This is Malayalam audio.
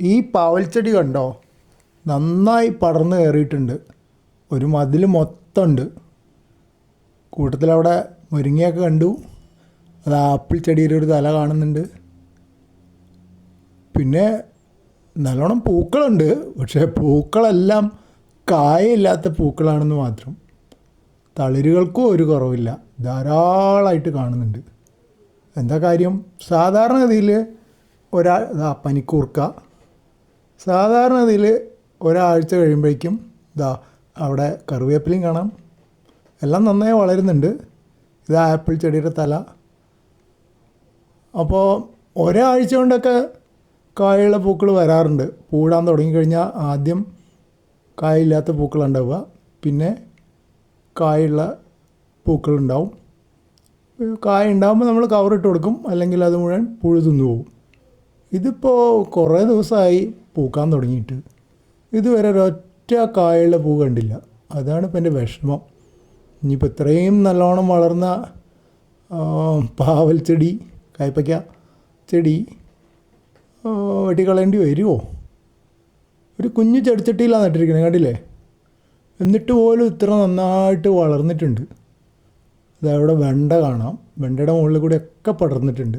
ഈ പാവൽച്ചെടി കണ്ടോ? നന്നായി പടർന്ന് കയറിയിട്ടുണ്ട്. ഒരു മതിൽ മൊത്തമുണ്ട്. കൂട്ടത്തിലവിടെ മുരിങ്ങയൊക്കെ കണ്ടു. അത് ആപ്പിൾ ചെടിയുടെ ഒരു തല കാണുന്നുണ്ട്. പിന്നെ നല്ലോണം പൂക്കളുണ്ട്. പക്ഷേ പൂക്കളെല്ലാം കായയില്ലാത്ത പൂക്കളാണെന്ന് മാത്രം. തളിരുകൾക്കും ഒരു കുറവില്ല. ധാരാളമായിട്ട് കാണുന്നുണ്ട്. എന്താ കാര്യം? സാധാരണഗതിയിൽ ഒരാൾ ഇതാ പനിക്കൂർക്ക ഇതിൽ ഒരാഴ്ച കഴിയുമ്പോഴേക്കും ഇതാ അവിടെ കറിവേപ്പിലയും കാണാം. എല്ലാം നന്നായി വളരുന്നുണ്ട്. ഇത് ആപ്പിൾ ചെടിയുടെ തല. അപ്പോൾ ഒരാഴ്ച കൊണ്ടൊക്കെ കായുള്ള പൂക്കൾ വരാറുണ്ട്. പൂടാൻ തുടങ്ങിക്കഴിഞ്ഞാൽ ആദ്യം കായില്ലാത്ത പൂക്കളുണ്ടാവുക പിന്നെ കായുള്ള പൂക്കളുണ്ടാവും കായ ഉണ്ടാകുമ്പോൾ നമ്മൾ കവറിട്ട് കൊടുക്കും. അല്ലെങ്കിൽ അത് മുഴുവൻ പുഴു തിന്നു പോകും. ഇതിപ്പോൾ കുറേ ദിവസമായി പൂക്കാൻ തുടങ്ങിയിട്ട് ഇതുവരെ ഒരൊറ്റ കായുള്ള പൂ കണ്ടില്ല. അതാണ് ഇപ്പം എന്റെ വിഷമം. ഇനിയിപ്പോൾ ഇത്രയും നല്ലോണം വളർന്ന പാവൽ ചെടി കായ്പയ്ക്ക ചെടി വെട്ടിക്കളയേണ്ടി വരുമോ ഒരു കുഞ്ഞു ചെടിച്ചട്ടിയിലാണ് നട്ടിരിക്കുന്നത് കണ്ടില്ലേ? എന്നിട്ട് പോലും ഇത്ര നന്നായിട്ട് വളർന്നിട്ടുണ്ട്. അതവിടെ വെണ്ട കാണാം. വെണ്ടയുടെ മുകളിൽ കൂടെ ഒക്കെ പടർന്നിട്ടുണ്ട്.